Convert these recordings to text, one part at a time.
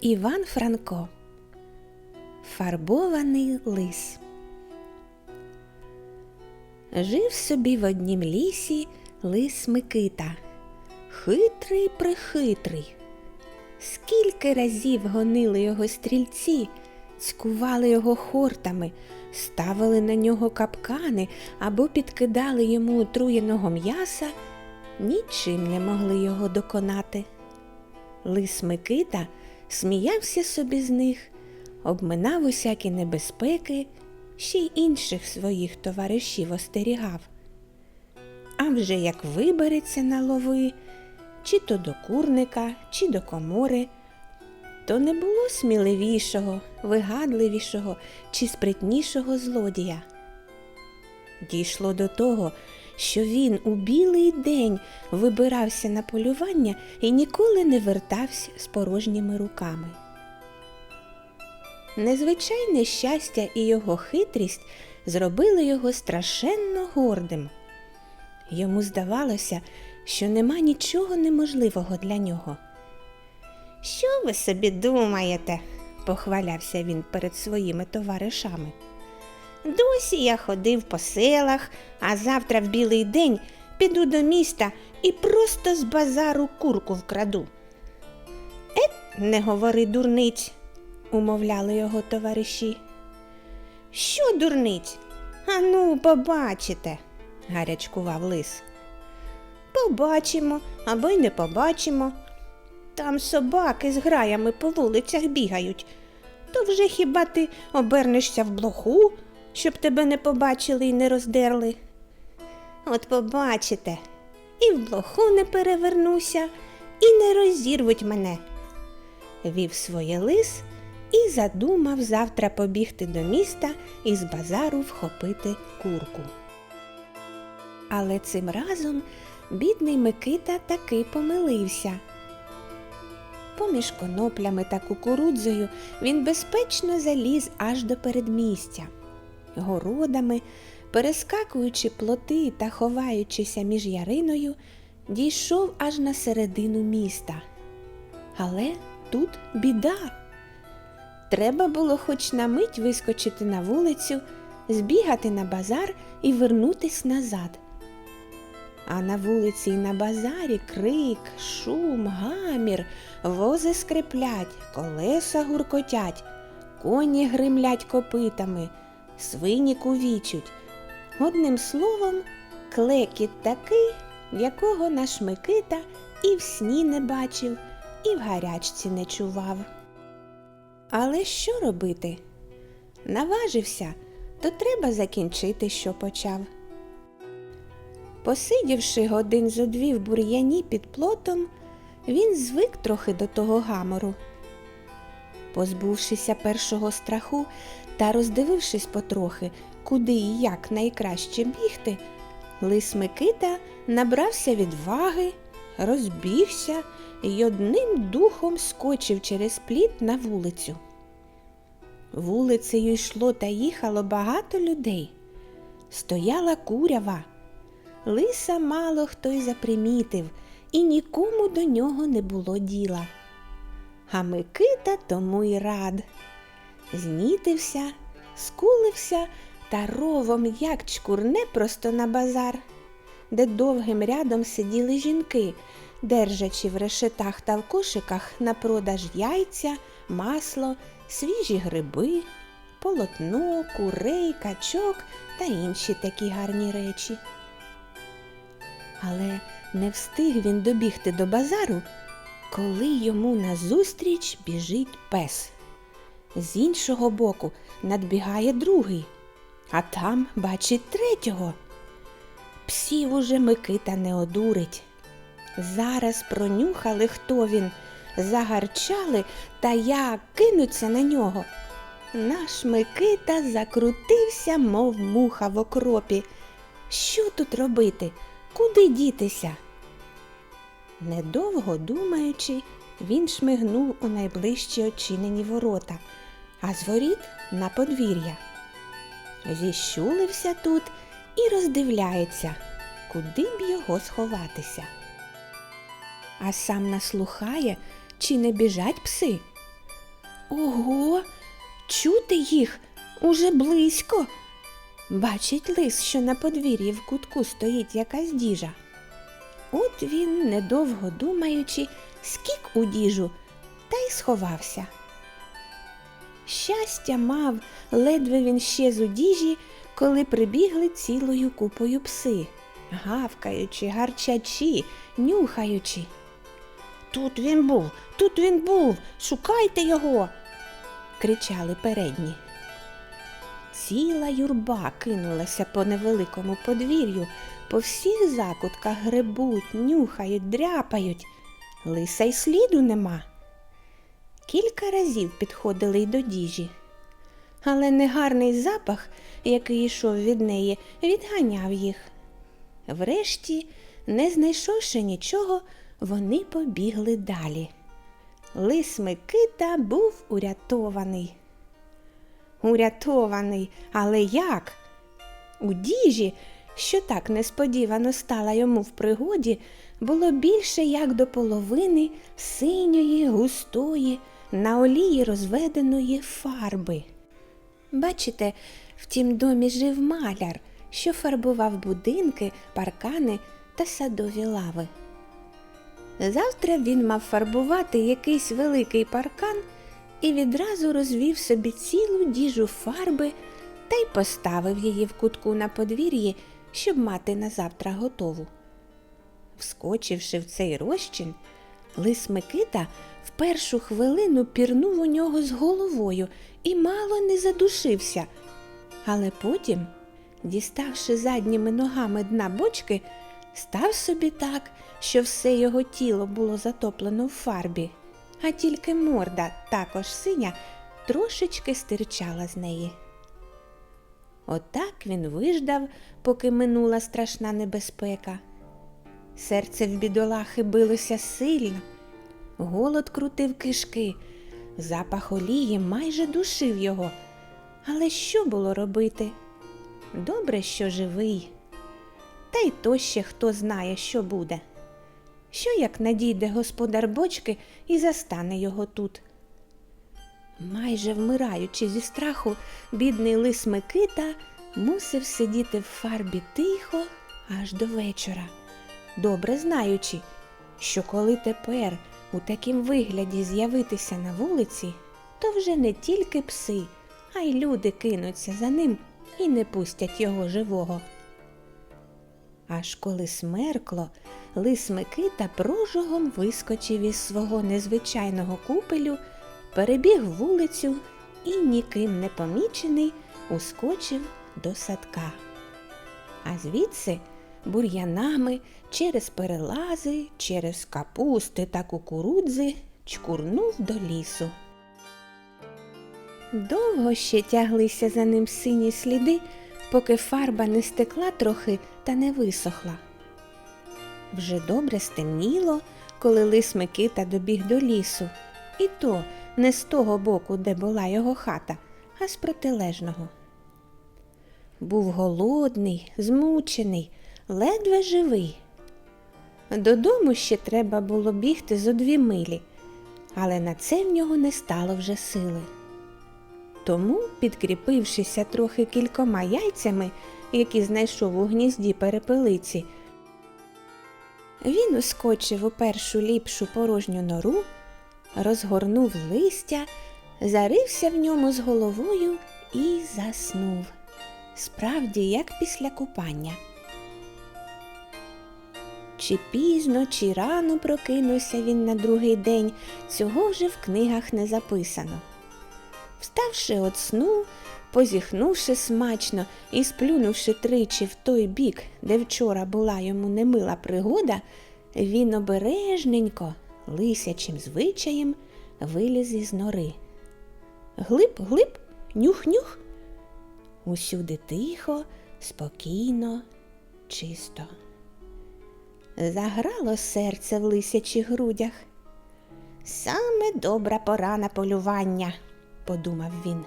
Іван Франко Фарбований лис Жив собі в однім лісі лис Микита. Хитрий прихитрий. Скільки разів гонили його стрільці, цькували його хортами, ставили на нього капкани або підкидали йому отруєного м'яса, нічим не могли його доконати. Лис Микита сміявся собі з них, обминав усякі небезпеки, ще й інших своїх товаришів остерігав. А вже як вибереться на лови, чи то до курника, чи до комори, то не було сміливішого, вигадливішого чи спритнішого злодія. Дійшло до того, що він у білий день вибирався на полювання і ніколи не вертався з порожніми руками. Незвичайне щастя і його хитрість зробили його страшенно гордим. Йому здавалося, що нема нічого неможливого для нього. Що ви собі думаєте? похвалявся він перед своїми товаришами. Досі я ходив по селах, а завтра в білий день піду до міста і просто з базару курку вкраду. Ет, не говори дурниць, умовляли його товариші. Що дурниць? Ану, побачите, гарячкував лис. Побачимо або й не побачимо. Там собаки з граями по вулицях бігають. То вже хіба ти обернешся в блоху, щоб тебе не побачили і не роздерли? От побачите, і в блоху не перевернуся, і не розірвуть мене. Вів своє лис і задумав завтра побігти до міста і з базару вхопити курку. Але цим разом бідний Микита таки помилився. Поміж коноплями та кукурудзою він безпечно заліз аж до передмістя. Городами, перескакуючи плоти та ховаючися між яриною, дійшов аж на середину міста. Але тут біда. Треба було хоч на мить вискочити на вулицю, збігати на базар і вернутись назад. А на вулиці й на базарі крик, шум, гамір, вози скриплять, колеса гуркотять, коні гримлять копитами, свині кувічуть. Одним словом, клекіт такий, якого наш Микита і в сні не бачив, і в гарячці не чував. Але що робити? Наважився, то треба закінчити, що почав. Посидівши годин зо дві в бур'яні під плотом, він звик трохи до того гамору. Позбувшися першого страху та роздивившись потрохи, куди і як найкраще бігти, лис Микита набрався відваги, розбігся і одним духом скочив через пліт на вулицю. Вулицею йшло та їхало багато людей. Стояла курява. Лиса мало хто й запримітив, і нікому до нього не було діла. А Микита тому й рад. Знітився, скулився та ровом як чкурне просто на базар, де довгим рядом сиділи жінки, держачи в решетах та в кошиках на продаж яйця, масло, свіжі гриби, полотно, курей, качок та інші такі гарні речі. Але не встиг він добігти до базару, коли йому назустріч біжить пес. З іншого боку надбігає другий, а там бачить третього. Псів уже Микита не одурить. Зараз пронюхали, хто він, загарчали та як кинуться на нього. Наш Микита закрутився, мов муха в окропі. Що тут робити? Куди дітися? Недовго думаючи, він шмигнув у найближчі очинені ворота, а з воріт на подвір'я. Зіщулився тут і роздивляється, куди б його сховатися. А сам наслухає, чи не біжать пси. Ого, чути їх уже близько. Бачить лис, що на подвір'ї в кутку стоїть якась діжа. От він, недовго думаючи, скік у діжу та й сховався. Щастя мав, ледве він щез у діжі, коли прибігли цілою купою пси, гавкаючи, гарчачи, нюхаючи. Тут він був, тут він був, шукайте його. кричали передні. Ціла юрба кинулася по невеликому подвір'ю, по всіх закутках гребуть, нюхають, дряпають. Лиса й сліду нема. Кілька разів підходили й до діжі, але негарний запах, який йшов від неї, відганяв їх. Врешті, не знайшовши нічого, вони побігли далі. Лис Микита був урятований. Урятований, але як? У діжі, що так несподівано стала йому в пригоді, було більше як до половини синьої, густої, на олії розведеної фарби. Бачите, в тім домі жив маляр, що фарбував будинки, паркани та садові лави. Завтра він мав фарбувати якийсь великий паркан і відразу розвів собі цілу діжу фарби та й поставив її в кутку на подвір'ї, щоб мати на завтра готову. Вскочивши в цей розчин, лис Микита в першу хвилину пірнув у нього з головою і мало не задушився, але потім, діставши задніми ногами дна бочки, став собі так, що все його тіло було затоплено в фарбі, а тільки морда, також синя, трошечки стирчала з неї. Отак він виждав, поки минула страшна небезпека. Серце в бідолахи билося сильно, голод крутив кишки, запах олії майже душив його. Але що було робити? Добре, що живий. Та й то ще хто знає, що буде. Що як надійде господар бочки і застане його тут? Майже вмираючи зі страху, бідний лис Микита мусив сидіти в фарбі тихо аж до вечора, добре знаючи, що коли тепер у такім вигляді з'явитися на вулиці, то вже не тільки пси, а й люди кинуться за ним і не пустять його живого. Аж коли смеркло, лис Микита прожогом вискочив із свого незвичайного купелю, перебіг вулицю і, ніким не помічений, ускочив до садка. А звідси бур'янами через перелази, через капусти та кукурудзи чкурнув до лісу. Довго ще тяглися за ним сині сліди, поки фарба не стекла трохи та не висохла. Вже добре стемніло, коли лис Микита добіг до лісу, і то не з того боку, де була його хата, а з протилежного. Був голодний, змучений, ледве живий. Додому ще треба було бігти зо дві милі, але на це в нього не стало вже сили. Тому, підкріпившися трохи кількома яйцями, які знайшов у гнізді перепелиці, він ускочив у першу ліпшу порожню нору, розгорнув листя, зарився в ньому з головою і заснув. Справді, як після купання. Чи пізно, чи рано прокинувся він на другий день, цього вже в книгах не записано. Вставши від сну, позіхнувши смачно і сплюнувши тричі в той бік, де вчора була йому немила пригода, він обережненько, лисячим звичаєм, виліз із нори. Глиб, глиб, нюх-нюх. Усюди тихо, спокійно, чисто. Заграло серце в лисячих грудях. Саме добра пора на полювання, подумав він.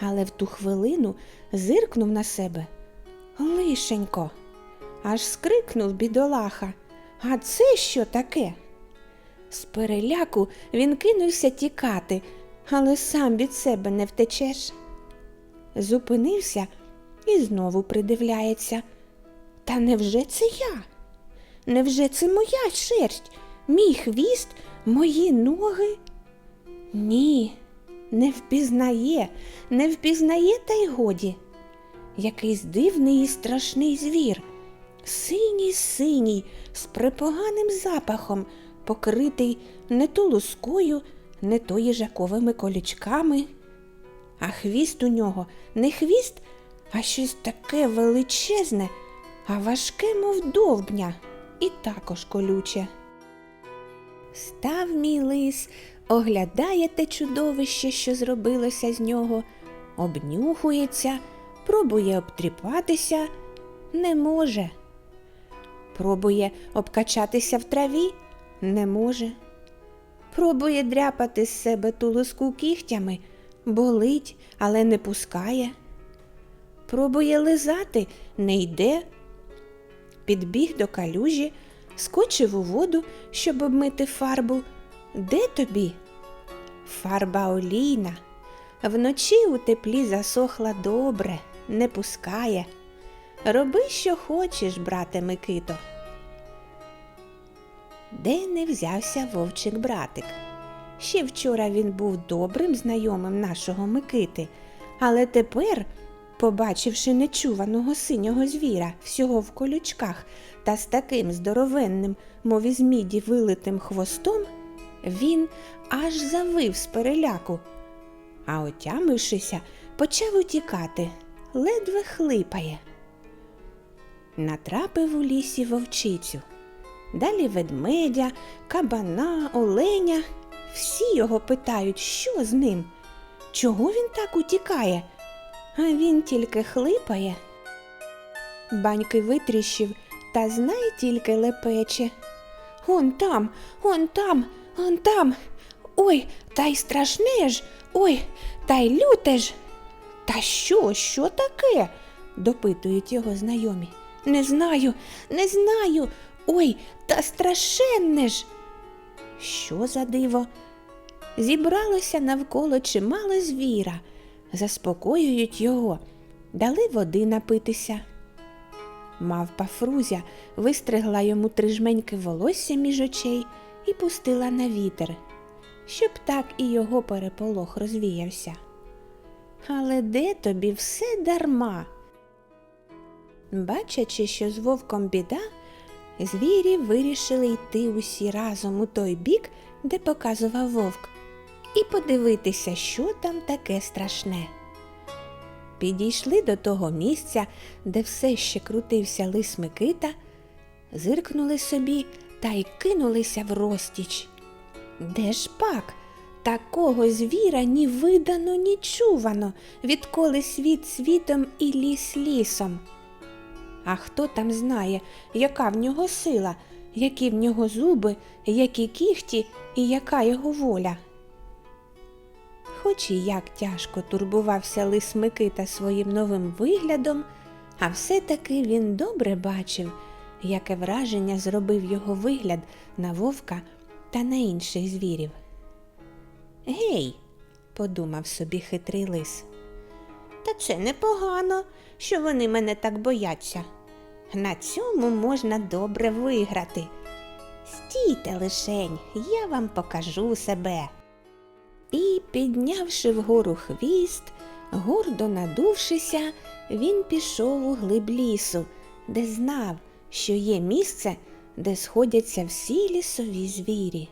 Але в ту хвилину зиркнув на себе. Лишенько, аж скрикнув бідолаха. А це що таке? З переляку він кинувся тікати, але сам від себе не втечеш. Зупинився і знову придивляється. Та невже це я? Невже це моя шерсть, мій хвіст, мої ноги? Ні, не впізнає, не впізнає, та й годі. Якийсь дивний і страшний звір, синій синій, з припоганим запахом, покритий не то лускою, не то їжаковими колючками. А хвіст у нього не хвіст, а щось таке величезне, а важке, мов довбня, і також колюче. Став мій лис, оглядає те чудовище, що зробилося з нього, обнюхується, пробує обтріпатися, не може. Пробує обкачатися в траві, не може. Пробує дряпати з себе ту луску кігтями, болить, але не пускає. Пробує лизати, не йде. Підбіг до калюжі, скочив у воду, щоб обмити фарбу. Де тобі? Фарба олійна. Вночі у теплі засохла добре, не пускає. Роби, що хочеш, брате Микито. Де не взявся вовчик братик? Ще вчора він був добрим знайомим нашого Микити, але тепер, побачивши нечуваного синього звіра всього в колючках та з таким здоровенним, мов із міді вилитим хвостом, він аж завив з переляку, а отямившися, почав утікати, ледве хлипає. Натрапив у лісі вовчицю. Далі ведмедя, кабана, оленя. Всі його питають, що з ним, чого він так утікає, він тільки хлипає. Баньки витріщив та знає тільки лепече. Он там, он там, он там. Ой, та й страшне ж, ой, та й люте ж. Та що, що таке? допитують його знайомі. Не знаю, не знаю. Ой, та страшенне ж. Що за диво? Зібралося навколо чимало звіра, заспокоюють його, дали води напитися. Мавпа Фрузя вистригла йому три жменьки волосся між очей і пустила на вітер, щоб так і його переполох розвіявся. Але де тобі все дарма? Бачачи, що з вовком біда, звірі вирішили йти усі разом у той бік, де показував вовк, і подивитися, що там таке страшне. Підійшли до того місця, де все ще крутився лис Микита, зиркнули собі та й кинулися в розтіч. Де ж пак? Такого звіра ні видано, ні чувано, відколи світ світом і ліс лісом. А хто там знає, яка в нього сила, які в нього зуби, які кіхті і яка його воля? Хоч і як тяжко турбувався лис Микита своїм новим виглядом, а все-таки він добре бачив, яке враження зробив його вигляд на вовка та на інших звірів. Гей, подумав собі хитрий лис. Та це непогано, що вони мене так бояться. На цьому можна добре виграти. Стійте лишень, я вам покажу себе. І, піднявши вгору хвіст, гордо надувшися, він пішов у глиб лісу, де знав, що є місце, де сходяться всі лісові звірі.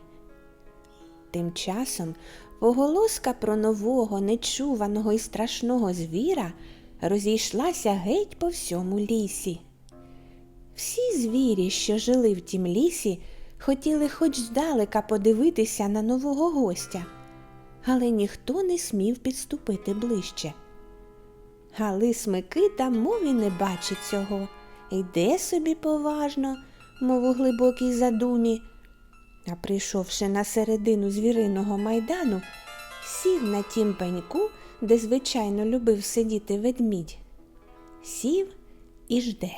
Тим часом поголоска про нового, нечуваного і страшного звіра розійшлася геть по всьому лісі. Всі звірі, що жили в тім лісі, хотіли хоч здалека подивитися на нового гостя, але ніхто не смів підступити ближче. А лис Микита мов і не бачить цього, йде собі поважно, мов у глибокій задумі. А прийшовши на середину звіриного майдану, сів на тім пеньку, де звичайно любив сидіти ведмідь. Сів і жде.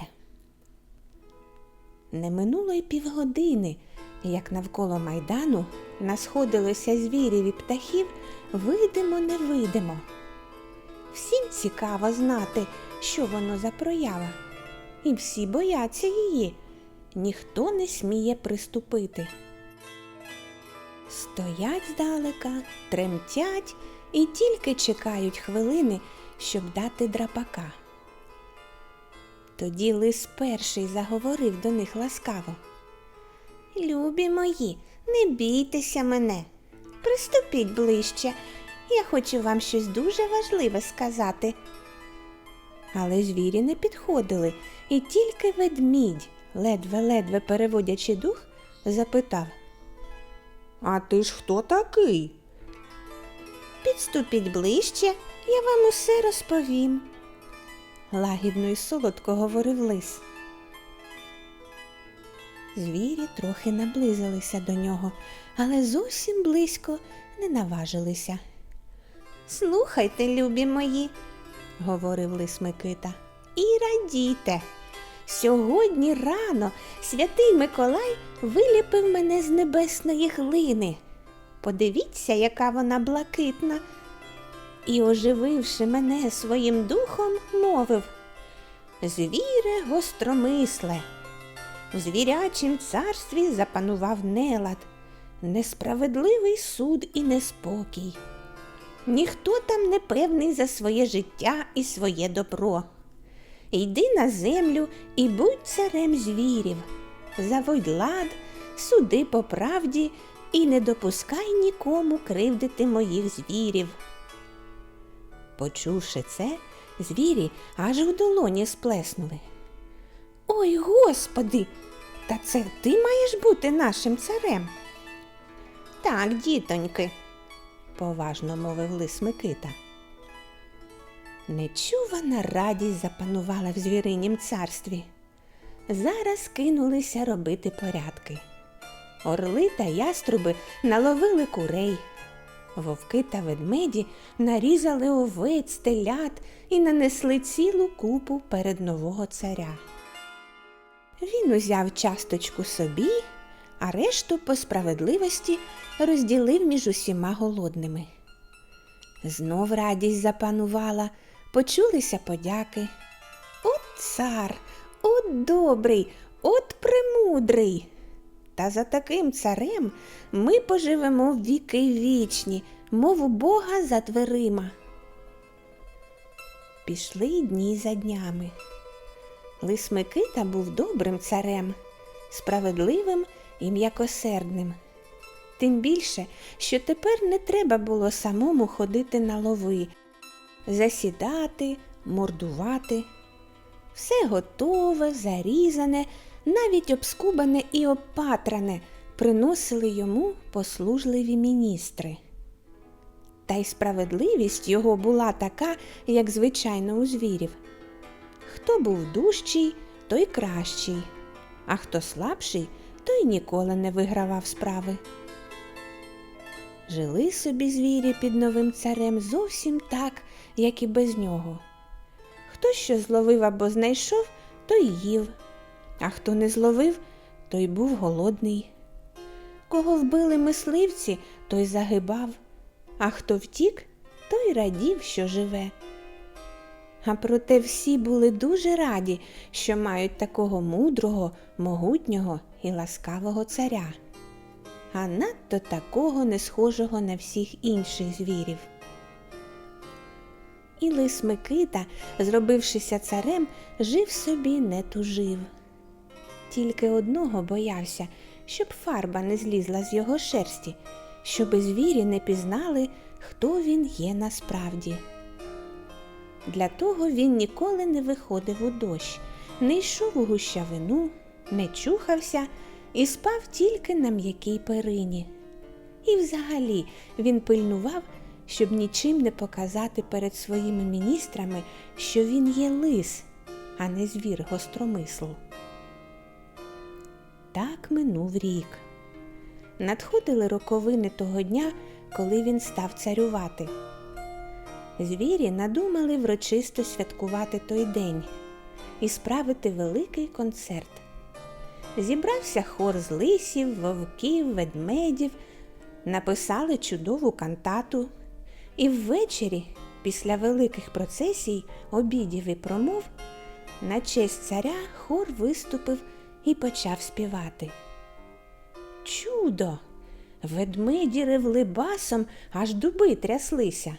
Не минуло й півгодини, як навколо майдану насходилося звірів і птахів видимо невидимо. Всім цікаво знати, що воно за проява, і всі бояться її, ніхто не сміє приступити. Стоять здалека, тремтять і тільки чекають хвилини, щоб дати драпака. Тоді лис перший заговорив до них ласкаво. Любі мої, не бійтеся мене. Приступіть ближче. Я хочу вам щось дуже важливе сказати. Але звірі не підходили, і тільки ведмідь, ледве-ледве переводячи дух, запитав. А ти ж хто такий? Підступіть ближче, я вам усе розповім. Лагідно і солодко говорив лис. Звірі трохи наблизилися до нього, але зовсім близько не наважилися. Слухайте, любі мої, говорив лис Микита, і радійте. Сьогодні рано святий Миколай виліпив мене з небесної глини. Подивіться, яка вона блакитна. І, ожививши мене своїм духом, мовив Звіре гостромисле. В звірячім царстві запанував нелад, несправедливий суд і неспокій. Ніхто там не певний за своє життя і своє добро. Йди на землю і будь царем звірів, заводь лад, суди по правді і не допускай нікому кривдити моїх звірів. Почувши це, звірі аж у долоні сплеснули. Ой, господи, та це ти маєш бути нашим царем. Так, дітоньки, поважно мовив лис Микита. Нечувана радість запанувала в звіринім царстві. Зараз кинулися робити порядки. Орли та яструби наловили курей. Вовки та ведмеді нарізали овець, телят і нанесли цілу купу перед нового царя. Він узяв часточку собі, а решту по справедливості розділив між усіма голодними. Знов радість запанувала, почулися подяки. От цар, от добрий, от премудрий. Та за таким царем ми поживемо віки вічні, мов у Бога за дверима. Пішли дні за днями. Лис Микита був добрим царем, справедливим і м'якосердним. Тим більше, що тепер не треба було самому ходити на лови, засідати, мордувати. Все готове, зарізане, навіть обскубане і обпатране приносили йому послужливі міністри. Та й справедливість його була така, як звичайно у звірів. Хто був дужчий, той кращий, а хто слабший, той ніколи не вигравав справи. Жили собі звірі під новим царем зовсім так, як і без нього. Хто що зловив або знайшов, той їв, а хто не зловив, той був голодний. Кого вбили мисливці, той загибав, а хто втік, той радів, що живе. А проте всі були дуже раді, що мають такого мудрого, могутнього і ласкавого царя, а надто такого не схожого на всіх інших звірів. І лис Микита, зробившися царем, жив собі не тужив. Тільки одного боявся, щоб фарба не злізла з його шерсті, щоби звірі не пізнали, хто він є насправді. Для того він ніколи не виходив у дощ, не йшов у гущавину, не чухався і спав тільки на м'якій перині. І взагалі він пильнував, щоб нічим не показати перед своїми міністрами, що він є лис, а не звір гостромисл. Так минув рік. Надходили роковини того дня, коли він став царювати. Звірі надумали врочисто святкувати той день і справити великий концерт. Зібрався хор з лисів, вовків, ведмедів, написали чудову кантату. І ввечері, після великих процесій, обідів і промов, на честь царя хор виступив і почав співати. Чудо! Ведмеді ревли басом, аж дуби тряслися.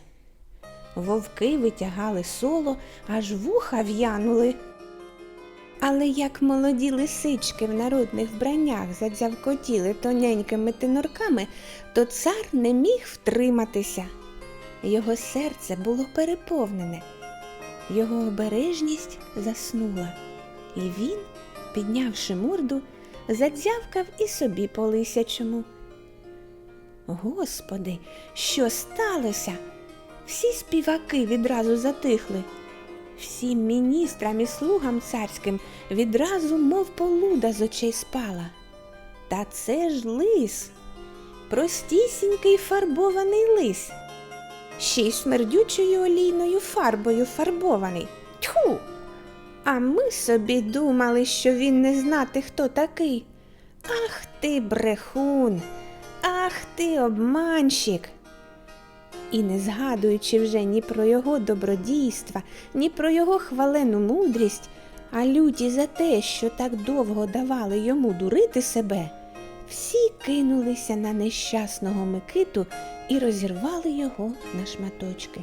Вовки витягали соло, аж вуха в'янули. Але як молоді лисички в народних вбраннях задзявкотіли тоненькими тенорками, то цар не міг втриматися. Його серце було переповнене, його обережність заснула, і він, піднявши морду, задзявкав і собі по лисячому. Господи, що сталося? Всі співаки відразу затихли. Всім міністрам і слугам царським відразу, мов полуда з очей спала. Та це ж лис, простісінький фарбований лис, ще й смердючою олійною фарбою фарбований. Тьху! А ми собі думали, що він не знати, хто такий. Ах ти, брехун, ах ти обманщик. І не згадуючи вже ні про його добродійства, ні про його хвалену мудрість, а люті за те, що так довго давали йому дурити себе, всі кинулися на нещасного Микиту і розірвали його на шматочки.